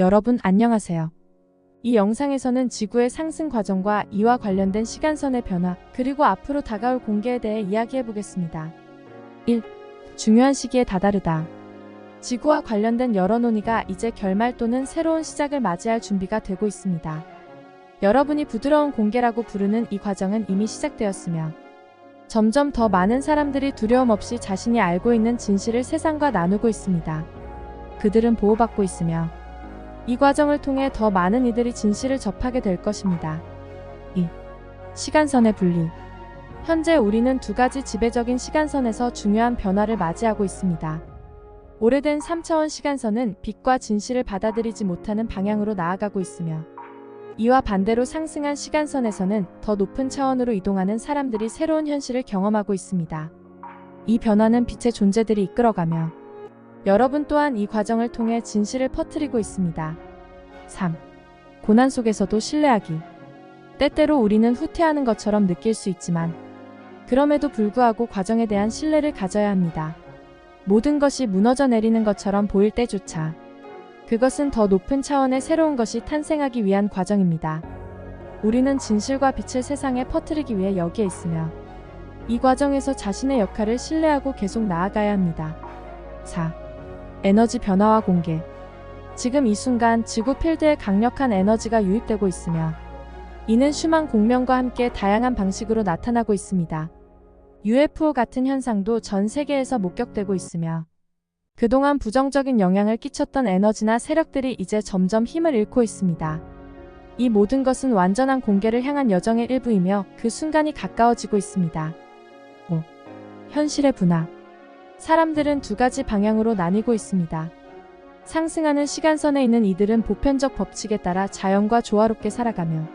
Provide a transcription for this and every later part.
여러분 안녕하세요. 이 영상에서는 지구의 상승 과정과 이와 관련된 시간선의 변화, 그리고 앞으로 다가올 공개에 대해 이야기해 보겠습니다. 1. 중요한 시기에 다다르다. 지구와 관련된 여러 논의가 이제 결말 또는 새로운 시작을 맞이할 준비가 되고 있습니다. 여러분이 부드러운 공개라고 부르는 이 과정은 이미 시작되었으며, 점점 더 많은 사람들이 두려움 없이 자신이 알고 있는 진실을 세상과 나누고 있습니다. 그들은 보호받고 있으며, 이 과정을 통해 더 많은 이들이 진실을 접하게 될 것입니다. 2. 시간선의 분리. 현재 우리는 두 가지 지배적인 시간선에서 중요한 변화를 맞이하고 있습니다. 오래된 3차원 시간선은 빛과 진실을 받아들이지 못하는 방향으로 나아가고 있으며, 이와 반대로 상승한 시간선에서는 더 높은 차원으로 이동하는 사람들이 새로운 현실을 경험하고 있습니다. 이 변화는 빛의 존재들이 이끌어가며, 여러분 또한 이 과정을 통해 진실을 퍼뜨리고 있습니다. 3. 고난 속에서도 신뢰하기. 때때로 우리는 후퇴하는 것처럼 느낄 수 있지만, 그럼에도 불구하고 과정에 대한 신뢰를 가져야 합니다. 모든 것이 무너져 내리는 것처럼 보일 때조차, 그것은 더 높은 차원의 새로운 것이 탄생하기 위한 과정입니다. 우리는 진실과 빛을 세상에 퍼뜨리기 위해 여기에 있으며, 이 과정에서 자신의 역할을 신뢰하고 계속 나아가야 합니다. 4. 에너지 변화와 공개. 지금 이 순간 지구 필드에 강력한 에너지가 유입되고 있으며 이는 슈만 공명과 함께 다양한 방식으로 나타나고 있습니다. UFO 같은 현상도 전 세계에서 목격되고 있으며 그동안 부정적인 영향을 끼쳤던 에너지나 세력들이 이제 점점 힘을 잃고 있습니다. 이 모든 것은 완전한 공개를 향한 여정의 일부이며 그 순간이 가까워지고 있습니다. 5. 현실의 분화. 사람들은 두 가지 방향으로 나뉘고 있습니다. 상승하는 시간선에 있는 이들은 보편적 법칙에 따라 자연과 조화롭게 살아가며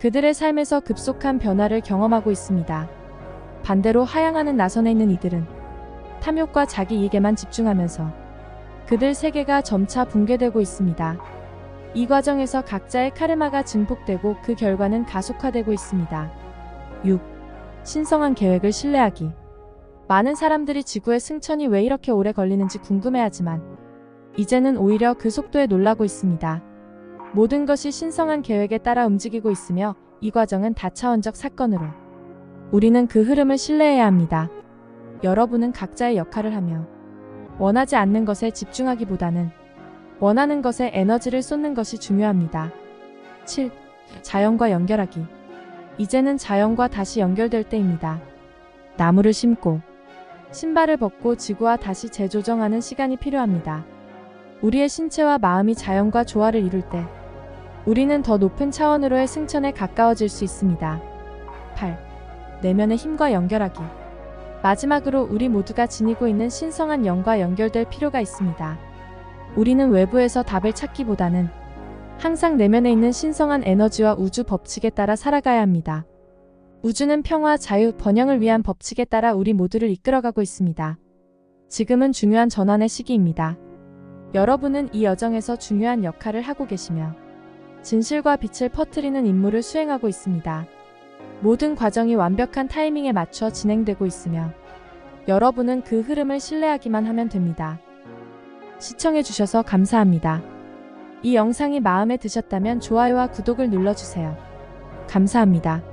그들의 삶에서 급속한 변화를 경험하고 있습니다. 반대로 하향하는 나선에 있는 이들은 탐욕과 자기 이익에만 집중하면서 그들 세계가 점차 붕괴되고 있습니다. 이 과정에서 각자의 카르마가 증폭되고 그 결과는 가속화되고 있습니다. 6. 신성한 계획을 신뢰하기. 많은 사람들이 지구의 승천이 왜 이렇게 오래 걸리는지 궁금해하지만 이제는 오히려 그 속도에 놀라고 있습니다. 모든 것이 신성한 계획에 따라 움직이고 있으며 이 과정은 다차원적 사건으로 우리는 그 흐름을 신뢰해야 합니다. 여러분은 각자의 역할을 하며 원하지 않는 것에 집중하기보다는 원하는 것에 에너지를 쏟는 것이 중요합니다. 7. 자연과 연결하기. 이제는 자연과 다시 연결될 때입니다. 나무를 심고 신발을 벗고 지구와 다시 재조정하는 시간이 필요합니다. 우리의 신체와 마음이 자연과 조화를 이룰 때 우리는 더 높은 차원으로의 승천에 가까워질 수 있습니다. 8. 내면의 힘과 연결하기. 마지막으로 우리 모두가 지니고 있는 신성한 영과 연결될 필요가 있습니다. 우리는 외부에서 답을 찾기보다는 항상 내면에 있는 신성한 에너지와 우주 법칙에 따라 살아가야 합니다. 우주는 평화, 자유, 번영을 위한 법칙에 따라 우리 모두를 이끌어가고 있습니다. 지금은 중요한 전환의 시기입니다. 여러분은 이 여정에서 중요한 역할을 하고 계시며 진실과 빛을 퍼뜨리는 임무를 수행하고 있습니다. 모든 과정이 완벽한 타이밍에 맞춰 진행되고 있으며 여러분은 그 흐름을 신뢰하기만 하면 됩니다. 시청해주셔서 감사합니다. 이 영상이 마음에 드셨다면 좋아요와 구독을 눌러주세요. 감사합니다.